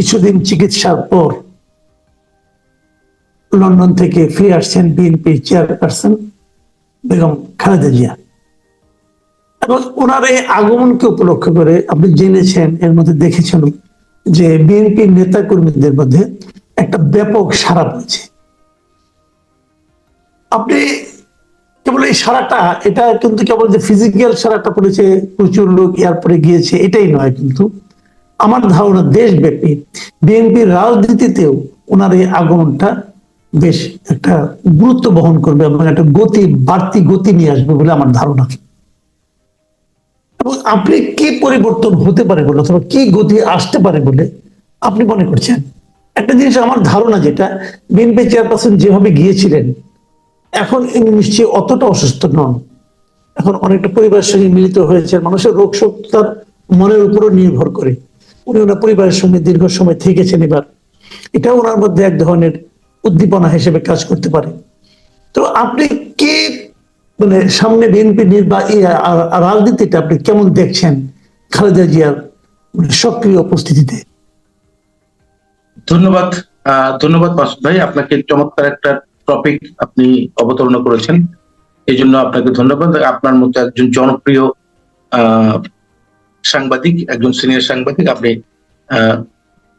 কিছুদিন চিকিৎসার পর লন্ডন থেকে ফিরে আসছেন বিএনপির চেয়ারপারসন বেগম খালেদা জিয়া। এবং ওনার এই আগমনকে উপলক্ষ করে আপনি জেনেছেন, এর মধ্যে দেখেছেন যে বিএনপির নেতা কর্মীদের মধ্যে একটা ব্যাপক সারা পড়েছে আপনি কেবল এই সারাটা এটা কিন্তু কেবল যে ফিজিক্যাল সারাটা পড়েছে, প্রচুর লোক এয়ারপোর্টে গিয়েছে, এটাই নয় কিন্তু। আমার ধারণা দেশব্যাপী বিএনপির রাজনীতিতেও ওনার এই আগমনটা বেশ একটা গুরুত্ব বহন করবে এবং একটা গতি, বাড়তি গতি নিয়ে আসবে বলে আমার ধারণা। এবং আপনি কি পরিবর্তন হতে পারে বলে অথবা কি গতি আসতে পারে বলে আপনি মনে করছেন? একটা জিনিস আমার ধারণা যেটা, বিএনপি চেয়ারপারসন যেভাবে গিয়েছিলেন, এখন ইনি নিশ্চয়ই অতটা অসুস্থ নন। এখন অনেকটা পরিবারের সঙ্গে মিলিত হয়েছে মানুষের রোগ শোক তার মনের উপরও নির্ভর করে। উনি ওনার পরিবারের সঙ্গে দীর্ঘ সময় থেকেছেন এবার। এটা ওনার মধ্যে এক ধরনের উদ্দীপনা হিসেবে কাজ করতে পারে। তো আপনি কি মানে সামনে বিএনপি নির্বাচন রাজনীতিটা আপনি কেমন দেখছেন খালেদা জিয়ার সক্রিয় উপস্থিতিতে? ধন্যবাদ ধন্যবাদ মাসুদ ভাই। আপনাকে চমৎকার একটা টপিক আপনি অবতারণা করেছেন। এই জন্য আপনাকে ধন্যবাদ। আপনার মতো একজন জনপ্রিয় সাংবাদিক, একজন সিনিয়র সাংবাদিক আপনি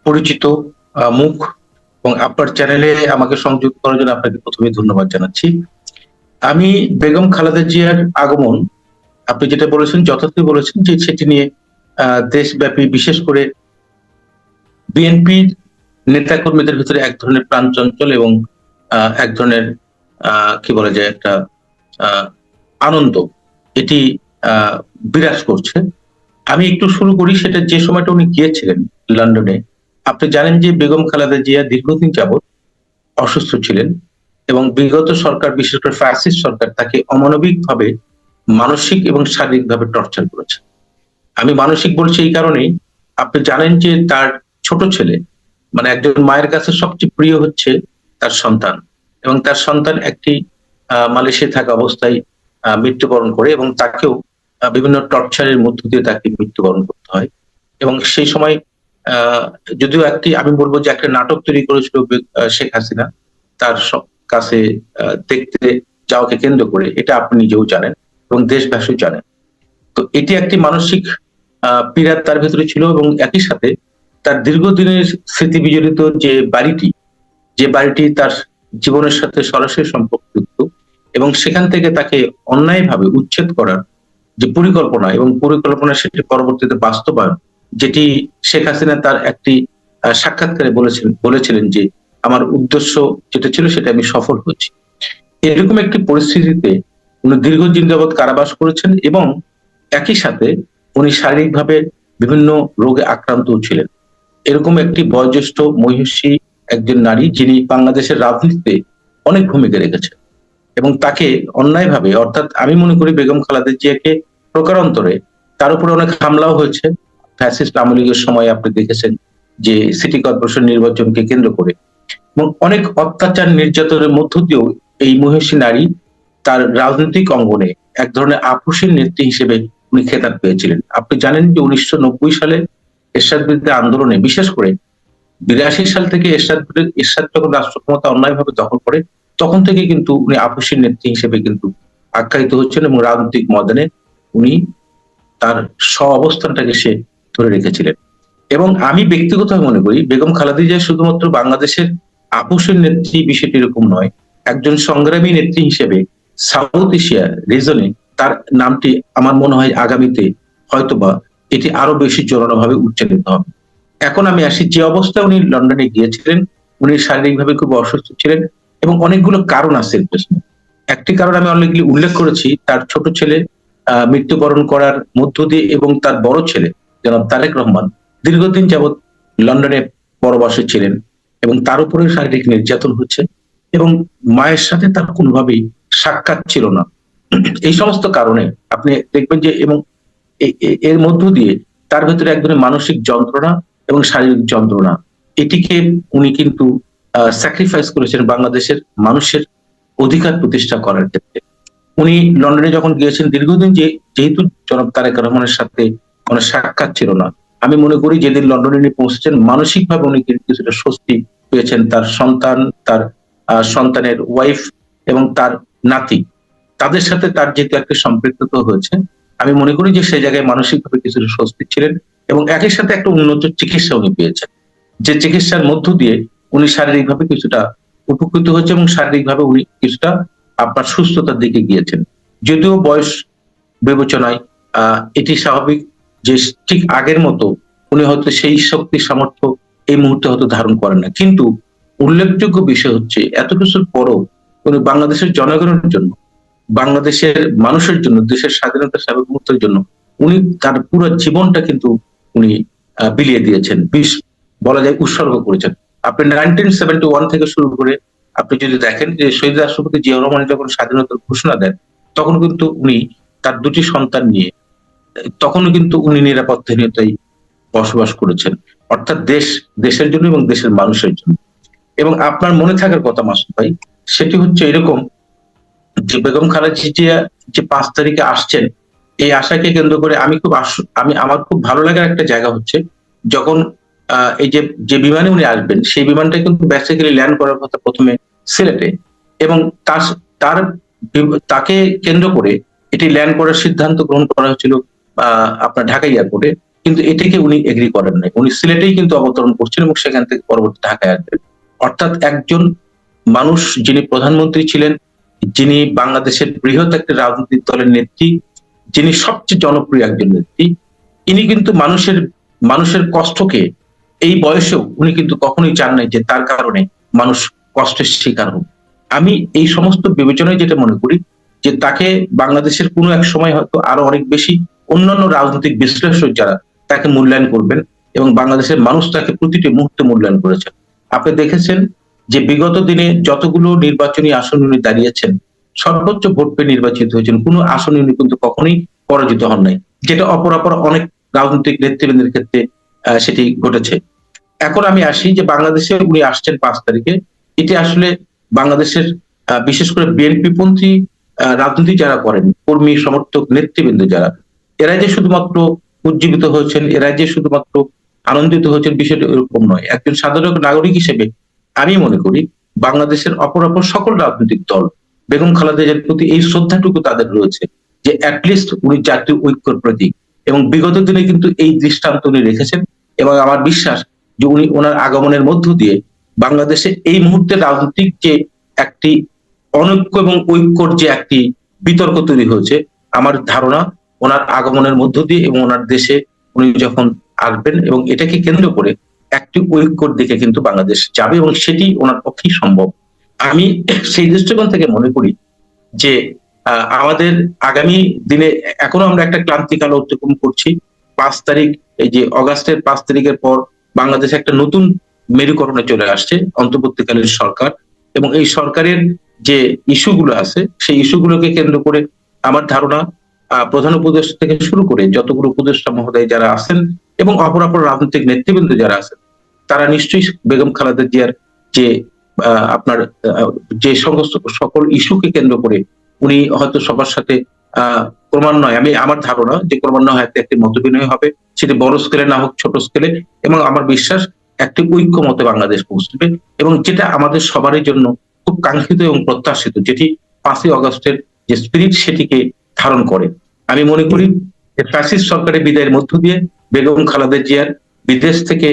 পরিচিত মুখ এবং আপনার চ্যানেলে আমাকে সংযুক্ত করার জন্য আপনাকে প্রথমে ধন্যবাদ জানাচ্ছি। আমি বেগম খালেদা জিয়ার আগমন, আপনি যেটা বলেছেন, যথার্থই বলেছেন যে সেটি নিয়ে দেশব্যাপী বিশেষ করে বিএনপির নেতাকর্মীদের ভিতরে এক ধরনের প্রাণ চঞ্চল এবং এক ধরনের কি বলা যায়, একটা আনন্দ, এটি বিরাজ করছে। আমি একটু শুরু করি সেটা যে সময়টা উনি গিয়েছিলেন লন্ডনে। আপনি জানেন যে বেগম খালেদা জিয়া দীর্ঘদিন যাবৎ অসুস্থ ছিলেন এবং বিগত সরকার বিশেষ করে ফ্যাসিস্ট সরকার তাকে অমানবিক ভাবে মানসিক এবং শারীরিক ভাবে টর্চার করেছে। আমি মানসিক বলছি এই কারণেই আপনি জানেন যে তার ছোট ছেলে মানে একজন মায়ের কাছে সবচেয়ে প্রিয় হচ্ছে তার সন্তান এবং তার সন্তান একটি আহ, মালয়েশিয়ায় থাকা অবস্থায় মৃত্যুবরণ করে এবং তাকেও বিভিন্ন টর্চারের মধ্য দিয়ে তাকে মৃত্যুবরণ করতে হয়। এবং সেই সময় যদিও একটি, আমি বলব যে একটা নাটক তৈরি করেছিল শেখ হাসিনা, তার কাছে দেখতে যাওয়াকে কেন্দ্র করে, এটা আপনি নিজেও জানেন এবং দেশবাসীও জানেন। তো এটি একটি মানসিক পীড়া তার ভেতরে ছিল এবং একই সাথে তার দীর্ঘদিনের স্মৃতি বিজড়িত যে বাড়িটি যে বাড়িটি তার জীবনের সাথে সরাসরি সম্পর্কযুক্ত এবং সেখান থেকে তাকে অন্যায়ভাবে উচ্ছেদ করার যে পরিকল্পনা এবং পরিকল্পনা সেটি পরবর্তীতে বাস্তবায়ন, যেটি শেখ হাসিনা তার একটি সাক্ষাৎকারে বলেছিলেন বলেছিলেন যে আমার উদ্দেশ্য যেটা ছিল সেটা আমি সফল হয়েছি। এরকম একটি পরিস্থিতিতে উনি দীর্ঘদিন যাবৎ কারাবাস করেছেন এবং একই সাথে উনি শারীরিকভাবে বিভিন্ন রোগে আক্রান্ত ছিলেন। এরকম একটি বয়োজ্যেষ্ঠ মহিষী একজন নারী যিনি বাংলাদেশের রাজনীতিতে অনেক ভূমিকা রেখেছেন। এবং তাকে অন্যায়ভাবে, অর্থাৎ আমি মনে করি বেগম খালেদা জিয়াকে প্রকারান্তরে, তার উপরে অনেক হামলাও হয়েছে। ফ্যাসিস্ট আওয়ামী লীগের সময় আপনি দেখেছেন যে সিটি কর্পোরেশন নির্বাচনকে কেন্দ্র করে। এবং অনেক অত্যাচার নির্যাতনের মধ্য দিয়েও এই মহিষী নারী তার রাজনৈতিক অঙ্গনে এক ধরনের আপোষের নেত্রী হিসেবে উনি খেতাব পেয়েছিলেন। আপনি জানেন যে উনিশশো নব্বই সালে এরশাদ বিরুদ্ধে আন্দোলনে, বিশেষ করে বিরাশি সাল থেকে এরশাদ এরশাদ যখন রাষ্ট্র ক্ষমতা অন্যায়ভাবে দখল করে তখন থেকে কিন্তু উনি আপোষের নেত্রী হিসেবে কিন্তু আখ্যায়িত হচ্ছেন এবং রাজনৈতিক ময়দানে উনি তার স্ব অবস্থানটাকে সে ধরে রেখেছিলেন। এবং আমি ব্যক্তিগতভাবে মনে করি, বেগম খালেদা জিয়া শুধুমাত্র বাংলাদেশের আপোষের নেত্রী বিষয়টি এরকম নয়, একজন সংগ্রামী নেত্রী হিসেবে সাউথ এশিয়া রিজনে তার নামটি আমার মনে হয় আগামীতে হয়তোবা এটি আরও বেশি জোরালোভাবে উচ্চারিত হবে। এখন আমি আসি, যে অবস্থায় উনি লন্ডনে গিয়েছিলেন, উনি শারীরিকভাবে খুব অসুস্থ ছিলেন এবং অনেকগুলো কারণ আছে এর পেছনে একটি কারণ আমি অনেকগুলি উল্লেখ করেছি, তার ছোট ছেলে মৃত্যুবরণ করার মধ্য দিয়ে এবং তার বড় ছেলে, জনাব তারেক রহমান, দীর্ঘদিন যাবৎ লন্ডনে পরবাসে ছিলেন এবং তার উপরে শারীরিক নির্যাতন হচ্ছে এবং মায়ের সাথে তার কোনোভাবেই সাক্ষাৎ ছিল না। এই সমস্ত কারণে আপনি দেখবেন যে এবং এর মধ্য দিয়ে তার ভেতরে এক ধরনের মানসিক যন্ত্রণা এবং শারীরিক যন্ত্রণা। এটিকে উনি কিন্তু স্যাক্রিফাইস করেছেন বাংলাদেশের মানুষের অধিকার প্রতিষ্ঠা করার ক্ষেত্রে। উনি লন্ডনে যখন গিয়েছেন, দীর্ঘদিন যে, যেহেতু জনাব তারেক রহমানের সাথে কোনো সাক্ষাৎ ছিল না, আমি মনে করি যেদিন লন্ডনে উনি পৌঁছেছেন, মানসিকভাবে উনি কিছুটা স্বস্তি পেয়েছেন তার সন্তান, তার সন্তানের ওয়াইফ এবং তার নাতি। তাদের সাথে তার যেহেতু একটা সম্পৃক্ততা হয়েছে, আমি মনে করি যে সেই জায়গায় মানসিকভাবে কিছুটা স্বস্তি ছিলেন এবং একই সাথে একটা উন্নত চিকিৎসা উনি পেয়েছেন। যে চিকিৎসার মধ্য দিয়ে উনি শারীরিকভাবে কিছুটা উপকৃত হয়েছে এবং শারীরিকভাবে উনি কিছুটা আপনার সুস্থতার দিকে গিয়েছেন। যদিও বয়স বিবেচনায় এটি স্বাভাবিক যে ঠিক আগের মতো উনি হয়তো সেই শক্তি সামর্থ্য এই মুহূর্তে হয়তো ধারণ করেন না। কিন্তু উল্লেখযোগ্য বিষয় হচ্ছে এত কিছুর পরও উনি বাংলাদেশের জনগণের জন্য, বাংলাদেশের মানুষের জন্য, দেশের স্বাধীনতা সার্বভৌমত্বের জন্য উনি তার পুরো জীবনটা কিন্তু উনি বিলিয়ে দিয়েছেন বিশ বলা যায় উৎসর্গ করেছেন। আপনি নাইনটিন সেভেন্টি ওয়ান থেকে শুরু করে আপনি যদি দেখেন যে শহীদ রাষ্ট্রপতি জিয়াউর রহমান যখন স্বাধীনতার ঘোষণা দেন, তখন কিন্তু উনি তার দুটি সন্তান নিয়ে, তখনও কিন্তু উনি নিরাপত্তাহীনতায় বসবাস করেছেন। অর্থাৎ দেশ, দেশের জন্য এবং দেশের মানুষের জন্য। এবং আপনার মনে থাকার কথা মাসুদ ভাই, সেটি হচ্ছে এরকম যে বেগম খালেদা জিয়া যে পাঁচ তারিখে আসছেন, এই আশাকে কেন্দ্র করে আমি খুব আমি, আমার খুব ভালো লাগার একটা জায়গা হচ্ছে যখন এই যে যে বিমানে উনি আসবেন, সেই বিমানটা কিন্তু বেসিক্যালি ল্যান্ড করার কথা প্রথমে সিলেটে এবং তার তার তাকে কেন্দ্র করে এটি ল্যান্ড করার সিদ্ধান্ত গ্রহণ করা হয়েছিল আপনার ঢাকা এয়ারপোর্টে। কিন্তু এটিকে উনি এগ্রি করেন নাই। উনি সিলেটেই কিন্তু অবতরণ করছেন এবং সেখান থেকে পরবর্তী ঢাকায় আসবেন। অর্থাৎ একজন মানুষ যিনি প্রধানমন্ত্রী ছিলেন, যিনি বাংলাদেশের বৃহৎ একটি রাজনৈতিক দলের নেত্রী, যিনি সবচেয়ে জনপ্রিয় একজন নেত্রী, ইনি কিন্তু মানুষের মানুষের কষ্টকে এই বয়সেও উনি কিন্তু কখনোই চান নাই যে তার কারণে মানুষ কষ্টের শিকার হোক। আমি এই সমস্ত বিবেচনায় যেটা মনে করি, যে তাকে বাংলাদেশের কোনো এক সময় হয়তো আরও অনেক বেশি অন্যান্য রাজনৈতিক বিশ্লেষক যারা তাকে মূল্যায়ন করবেন এবং বাংলাদেশের মানুষ তাকে প্রতিটি মুহূর্তে মূল্যায়ন করেছেন। আপনি দেখেছেন যে বিগত দিনে যতগুলো নির্বাচনী আসন উনি দাঁড়িয়েছেন, সর্বোচ্চ ভোট পেয়ে নির্বাচিত হয়েছেন, কোনো আসনে উনি কিন্তু কখনোই পরাজিত হন নাই, যেটা অপরাপর অনেক রাজনৈতিক নেতৃবৃন্দের ক্ষেত্রে সেটি ঘটেছে। এখন আমি আসি যে বাংলাদেশে উনি আসছেন পাঁচ তারিখে। এটি আসলে বাংলাদেশের বিশেষ করে বিএনপি পন্থী রাজনীতি যারা করেন, কর্মী, সমর্থক, নেতৃবৃন্দ যারা এরা যে শুধুমাত্র উজ্জীবিত হয়েছেন এরা যে শুধুমাত্র আনন্দিত হয়েছেন বিষয়টা এরকম নয়। একজন সাধারণ নাগরিক হিসেবে আমি মনে করি বাংলাদেশের অপর অপর সকল রাজনৈতিক দল, বেগম খালেদা জিয়ার প্রতি এই শ্রদ্ধাটুকু তাদের রয়েছে যে অ্যাটলিস্ট উনি জাতীয় ঐক্যর প্রতীক। এবং বিগত দিনে কিন্তু এই দৃষ্টান্ত উনি রেখেছেন এবং আমার বিশ্বাস যে উনি ওনার আগমনের মধ্য দিয়ে বাংলাদেশে এই মুহূর্তে রাজনৈতিক যে একটি অনৈক্য এবং ঐক্যর যে একটি বিতর্ক তৈরি হয়েছে, আমার ধারণা ওনার আগমনের মধ্য দিয়ে এবং ওনার দেশে উনি যখন আসবেন এবং এটাকে কেন্দ্র করে একটি ঐক্যর দিকে কিন্তু বাংলাদেশ যাবে এবং সেটি ওনার পক্ষেই সম্ভব। আমি সেই দৃষ্টিকোণ থেকে মনে করি যে আমাদের আগামী দিনে এখনও আমরা একটা ক্লান্তিকাল অতিক্রম করছি। পাঁচ তারিখ, এই যে অগাস্টের পাঁচ তারিখের পর বাংলাদেশে একটা নতুন মেরুকরণে চলে আসছে অন্তর্বর্তীকালীন সরকার এবং এই সরকারের যে ইস্যুগুলো আছে, সেই ইস্যুগুলোকে কেন্দ্র করে আমার ধারণা প্রধান উপদেষ্টা থেকে শুরু করে যতগুলো উপদেষ্টা মহোদয় যারা আছেন এবং অপরাপর রাজনৈতিক নেতৃবৃন্দ যারা আছেন, তারা নিশ্চয়ই বেগম খালেদা জিয়ার যে আপনার যে সমস্ত সকল ইস্যুকে কেন্দ্র করে উনি হয়তো সবার সাথে ক্রমান্বয়ে, আমি আমার ধারণা যে ক্রমান্বয়ে হয়তো একটি মতবিনয় হবে, সেটি বড় স্কেলে না হোক, ছোট স্কেলে এবং আমার বিশ্বাস একটি ঐক্য মতে বাংলাদেশ পৌঁছবে, এবং যেটা আমাদের সবারই জন্য খুব কাঙ্ক্ষিত এবং প্রত্যাশিত, যেটি পাঁচই অগস্টের যে স্পিরিট সেটিকে ধারণ করে। আমি মনে করি যে ফ্যাসিস্ট সরকারের বিদায়ের মধ্য দিয়ে বেগম খালেদা জিয়ার বিদেশ থেকে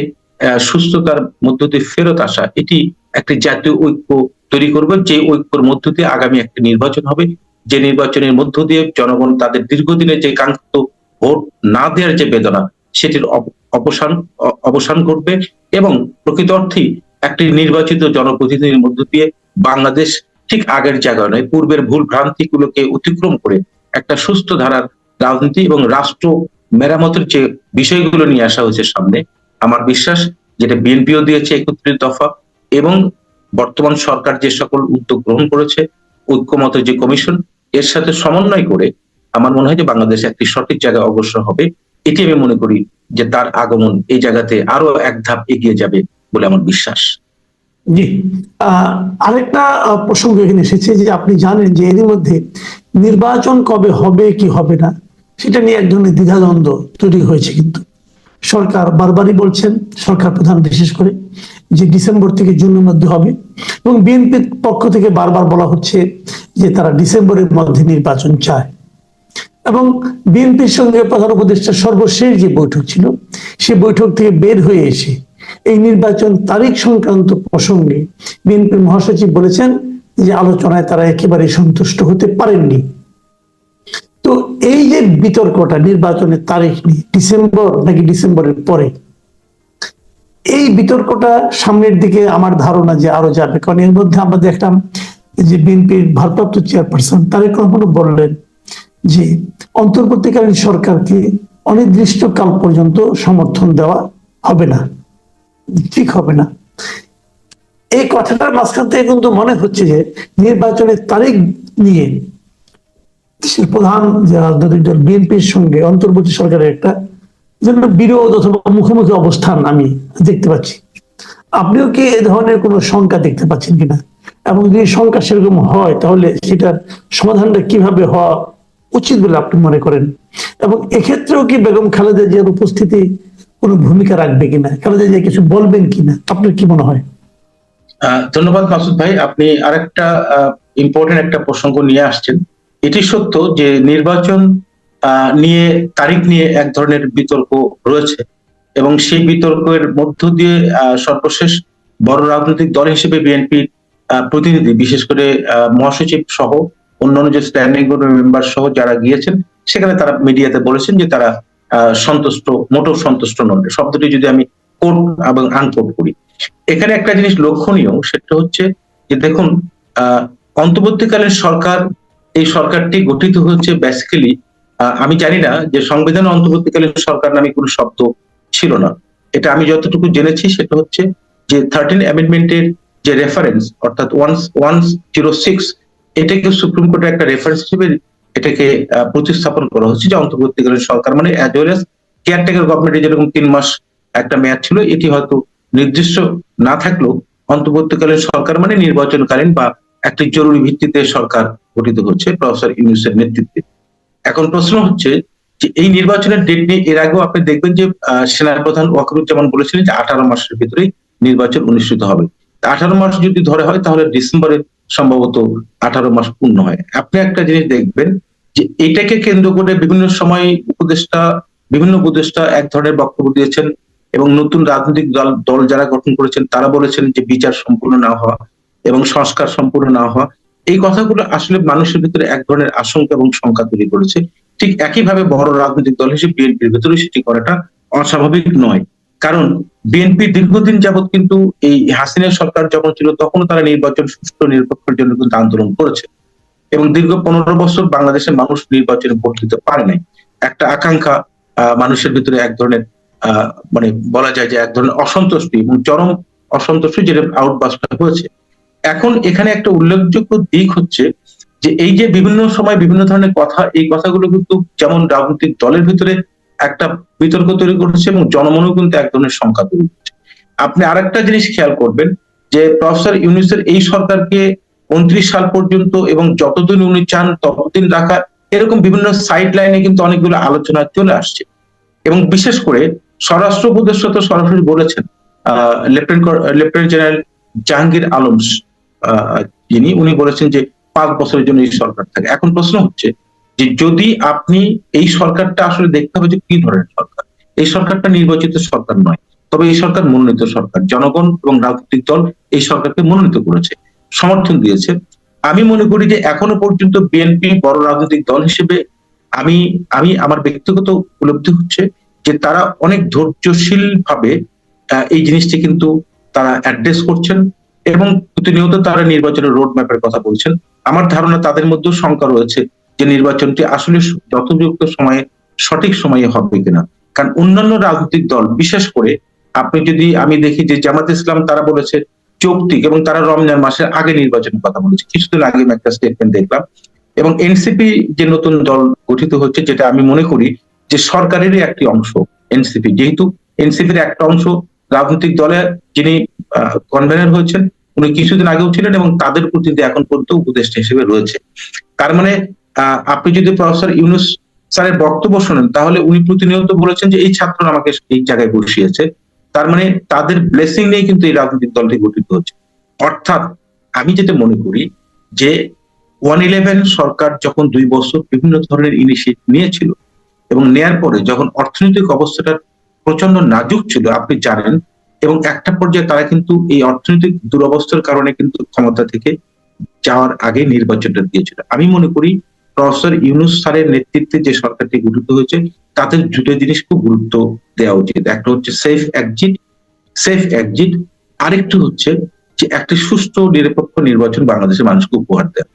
সুস্থতার মধ্য দিয়ে ফেরত আসা, এটি একটি জাতীয় ঐক্য তৈরি করবে, যে ঐক্যর মধ্য দিয়ে আগামী একটি নির্বাচন হবে। যে নির্বাচনের মধ্য দিয়ে জনগণ তাদের দীর্ঘদিনের যে কাঙ্ক্ষিত ভোট না দেওয়ার যে বেদনা, সেটির অবসান অবসান ঘটবে এবং প্রকৃত অর্থে একটি নির্বাচিত জনপ্রতিনিধির মধ্য দিয়ে বাংলাদেশ ঠিক আগের জায়গায় নয়, পূর্বের ভুল ভ্রান্তিগুলোকে অতিক্রম করে একটা সুস্থ ধারার রাজনীতি এবং রাষ্ট্র মেরামতের যে বিষয়গুলো নিয়ে আসা হয়েছে সামনে, আমার বিশ্বাস যেটা বিএনপিও দিয়েছে একত্রিশ দফা এবং বর্তমান সরকার যে সকল উদ্যোগ গ্রহণ করেছে ঐক্যমত যে কমিশন এর সাথে সমন্বয় করে আমার মনে হয় যে বাংলাদেশ একটি সঠিক জায়গায় অগ্রসর হবে। এটি আমি মনে করি যে তার আগমন এই জায়গাতে আরও এক ধাপ এগিয়ে যাবে বলে আমার বিশ্বাস। জি। আরেকটা প্রসঙ্গ এখানে এসেছে যে আপনি জানেন যে এরই মধ্যে নির্বাচন কবে হবে কি হবে না, সেটা নিয়ে এক ধরনের দ্বিধাদ্বন্দ্ব তৈরি হয়েছে কিন্তু। সরকার বারবারই বলছেন, সরকার প্রধান বিশেষ করে, যে ডিসেম্বর থেকে জুনের মধ্যে হবে। এবং বিএনপির পক্ষ থেকে বারবার বলা হচ্ছে যে তারা ডিসেম্বরের মধ্যে নির্বাচন চায়। এবং বিএনপির সঙ্গে প্রধান উপদেষ্টার সর্বশেষ যে বৈঠক ছিল সেই বৈঠক থেকে বের হয়ে এসে এই নির্বাচন তারিখ সংক্রান্ত প্রসঙ্গে বিএনপির মহাসচিব বলেছেন যে আলোচনায় তারা একেবারে সন্তুষ্ট হতে পারেননি। তো এই যে বিতর্কটা নির্বাচনের তারিখ নিয়ে ডিসেম্বর নাকি ডিসেম্বরের পরে, এই বিতর্কটা সামনের দিকে আমার ধারণা যে আরও যাবে। কারণ এর মধ্যে আমরা দেখলাম যে বিএনপির ভারপ্রাপ্ত চেয়ারপারসন তারেক রহমান বললেন যে অন্তর্বর্তীকালীন সরকারকে অনির্দিষ্টকাল পর্যন্ত সমর্থন দেওয়া হবে না, ঠিক হবে না। এই কথাটার মাঝখান থেকে কিন্তু মনে হচ্ছে যে নির্বাচনের তারিখ নিয়ে দেশের প্রধান যে রাজনৈতিক দল বিএনপির সঙ্গে অন্তর্বর্তী সরকারের একটা যেন বিরোধ অথবা মুখোমুখি অবস্থান আমি দেখতে পাচ্ছি। আপনিও কি এ ধরনের কোনো শঙ্কা দেখতে পাচ্ছেন কিনা? এবং যদি শঙ্কা সেরকম হয়, তাহলে সেটার সমাধানটা কীভাবে হওয়া উচিত বলে আপনি মনে করেন? এবং এক্ষেত্রেও কি বেগম খালেদা জিয়ার উপস্থিতি কোনো ভূমিকা রাখবে কিনা? খালেদা জিয়া কিছু বলবেন কিনা? আপনার কি মনে হয়? ধন্যবাদ মাসুদ ভাই। আপনি আরেকটা ইম্পর্টেন্ট একটা প্রসঙ্গ নিয়ে আসছেন। এটি সত্য যে নির্বাচন নিয়ে তারিখ নিয়ে এক ধরনের বিতর্ক রয়েছে এবং সেই বিতর্কের মধ্য দিয়ে সর্বশেষ বড় রাজনৈতিক দল হিসেবে বিএনপির প্রতিনিধি বিশেষ করে মহাসচিব সহ অন্যান্য যে স্ট্যান্ডিং গ্রুপের মেম্বার সহ যারা গিয়েছেন সেখানে তারা মিডিয়াতে বলেছেন যে তারা সন্তুষ্ট মোটেও সন্তুষ্ট নন। শব্দটি যদি আমি কোট এবং আনকোট করি। এখানে একটা জিনিস লক্ষণীয় সেটা হচ্ছে যে দেখুন আহ, অন্তর্বর্তীকালীন সরকার এই সরকারটি গঠিত হচ্ছে বেসিক্যালি আমি জানি না যে সংবিধান অন্তর্বর্তীকালীন সরকার নামে কোনো শব্দ ছিল না। এটা আমি যতটুকু জেনেছি সেটা হচ্ছে যে থার্টিন অ্যামেন্ডমেন্টের যে রেফারেন্স অর্থাৎ ওয়ান ওয়ান জিরো সিক্স এটাকে সুপ্রিম কোর্টের একটা রেফারেন্স হিসেবে এটাকে প্রতিস্থাপন করা হচ্ছে যে অন্তর্বর্তীকালীন সরকার। মানে অ্যাজ ওয়েল এস কেয়ারটেকার গভর্নমেন্টের যেরকম তিন মাস একটা মেয়াদ ছিল, এটি হয়তো নির্দিষ্ট না থাকলেও অন্তর্বর্তীকালীন সরকার মানে নির্বাচনকালীন বা একটি জরুরি ভিত্তিতে সরকার গঠিত হচ্ছে প্রফেসর ইউনুসের নেতৃত্বে। এখন প্রশ্ন হচ্ছে যে এই নির্বাচনের ডেট নিয়ে এর আগেও আপনি দেখবেন যে আহ, সেনাপ্রধান ওয়াকরুজ্জামান বলেছিলেন যে আঠারো মাসের ভিতরেই নির্বাচন অনুষ্ঠিত হবে। আঠারো মাস যদি ধরে হয় তাহলে ডিসেম্বরে সম্ভবত আঠারো মাস পূর্ণ হয়। আপনি একটা জিনিস দেখবেন যে এটাকে কেন্দ্র করে বিভিন্ন সময় উপদেষ্টা বিভিন্ন উপদেষ্টা এক ধরনের বক্তব্য দিয়েছেন এবং নতুন রাজনৈতিক দল দল যারা গঠন করেছেন তারা বলেছেন যে বিচার সম্পূর্ণ না হওয়া। এবং সংস্কার সম্পূর্ণ না হওয়া, এই কথাগুলো আসলে মানুষের ভিতরে এক ধরনের আশঙ্কা এবং শঙ্কা তৈরি করেছে। ঠিক একইভাবে বড় রাজনৈতিক দল হিসেবে বিএনপির ভিতরে সেটি করাটা অস্বাভাবিক নয়। কারণ বিএনপি দীর্ঘদিন যাবৎ কিন্তু এই হাসিনা সরকার যখন ছিল তখন তারা নির্বাচন সুষ্ঠু নিরপেক্ষের জন্য কিন্তু আন্দোলন করেছে। এবং দীর্ঘ পনেরো বছর বাংলাদেশের মানুষ নির্বাচনে ভোট দিতে পারে নাই। একটা আকাঙ্ক্ষা মানুষের ভিতরে এক ধরনের মানে বলা যায় যে এক ধরনের অসন্তুষ্টি এবং চরম অসন্তুষ্টি যেটা আউটবাস্ট হয়েছে। এখন এখানে একটা উল্লেখযোগ্য দিক হচ্ছে যে এই যে বিভিন্ন সময় বিভিন্ন ধরনের কথা, এই কথাগুলো কিন্তু যেমন রাজনৈতিক দলের ভিতরে একটা বিতর্ক তৈরি করেছে এবং জনমনেও কিন্তু এক ধরনের সংখ্যা তৈরি করছে। আপনি আরেকটা জিনিস খেয়াল করবেন যে প্রফেসর ইউনুসের এই সরকারকে উনত্রিশ সাল পর্যন্ত এবং যতদিন উনি চান ততদিন রাখা, এরকম বিভিন্ন সাইড লাইনে কিন্তু অনেকগুলো আলোচনা চলে আসছে। এবং বিশেষ করে স্বরাষ্ট্র উপদেষ্টা তো সরাসরি বলেছেন, আহ, lieutenant lieutenant general Jahangir Alam. যিনি, উনি বলেছেন যে পাঁচ বছরের জন্য এই সরকার থাকে। এখন প্রশ্ন হচ্ছে যে যদি আপনি এই সরকারটা আসলে দেখতে হবে যে কি ধরনের সরকার। এই সরকারটা নির্বাচিত সরকার নয়, তবে এই সরকার মনোনীত সরকার। জনগণ এবং রাজনৈতিক দল এই সরকারকে মনোনীত করেছে, সমর্থন দিয়েছে। আমি মনে করি যে এখনও পর্যন্ত বিএনপি বড় রাজনৈতিক দল হিসেবে আমি আমি আমার ব্যক্তিগত উপলব্ধি হচ্ছে যে তারা অনেক ধৈর্যশীল ভাবে এই জিনিসটি কিন্তু তারা অ্যাড্রেস করছেন। এবং প্রতিনিয়ত তারা নির্বাচনের রোড ম্যাপের কথা বলছেন। আমার ধারণা তাদের মধ্যেও শঙ্কা রয়েছে যে নির্বাচনটি আসলে যথোপযুক্ত সময়ে, সঠিক সময়ে হবে কিনা। কারণ অন্যান্য রাজনৈতিক দল, বিশেষ করে আপনি যদি আমি দেখি যে জামাত ইসলাম, তারা বলেছে যৌক্তিক এবং তারা রমজান মাসের আগে নির্বাচনের কথা বলেছে। কিছুদিন আগে একটা স্টেটমেন্ট দেখলাম। এবং এনসিপি যে নতুন দল গঠিত হচ্ছে, যেটা আমি মনে করি যে সরকারেরই একটি অংশ এনসিপি। যেহেতু এনসিপির একটা অংশ রাজনৈতিক দলে যিনি কনভেনার হয়েছেন উনি কিছুদিন আগেও ছিলেন এবং তাদের প্রতিনিধি এখন পর্যন্ত উপদেষ্টা হিসেবে রয়েছে। তার মানে আপনি যদি প্রফেসর ইউনুস স্যারের বক্তব্য শোনেন, তাহলে উনি প্রতিনিয়ত বলেছেন যে এই ছাত্ররা আমাকে এই জায়গায় বসিয়েছে। তার মানে তাদের ব্লেসিং নেই কিন্তু এই রাজনৈতিক দলটি গঠিত হচ্ছে। অর্থাৎ আমি যেটা মনে করি যে ওয়ান ইলেভেন সরকার যখন দুই বছর বিভিন্ন ধরনের ইনিশিয়েটিভ নিয়েছিল এবং নেয়ার পরে যখন অর্থনৈতিক অবস্থাটা প্রচণ্ড নাজুক ছিল, আপনি জানেন এবং একটা পর্যায়ে তারা কিন্তু এই অর্থনৈতিক দুরবস্থার কারণে কিন্তু ক্ষমতা থেকে যাওয়ার আগে নির্বাচনটা দিয়েছিল। আমি মনে করি প্রফেসর ইউনুস স্যারের নেতৃত্বে যে সরকারটি গঠিত হয়েছে তাদের দুটো জিনিস খুব গুরুত্ব দেওয়া উচিত। একটা হচ্ছে সেফ এক্সিট সেফ এক্সিট আরেকটু হচ্ছে যে একটি সুষ্ঠু নিরপেক্ষ নির্বাচন বাংলাদেশের মানুষকে উপহার দেয়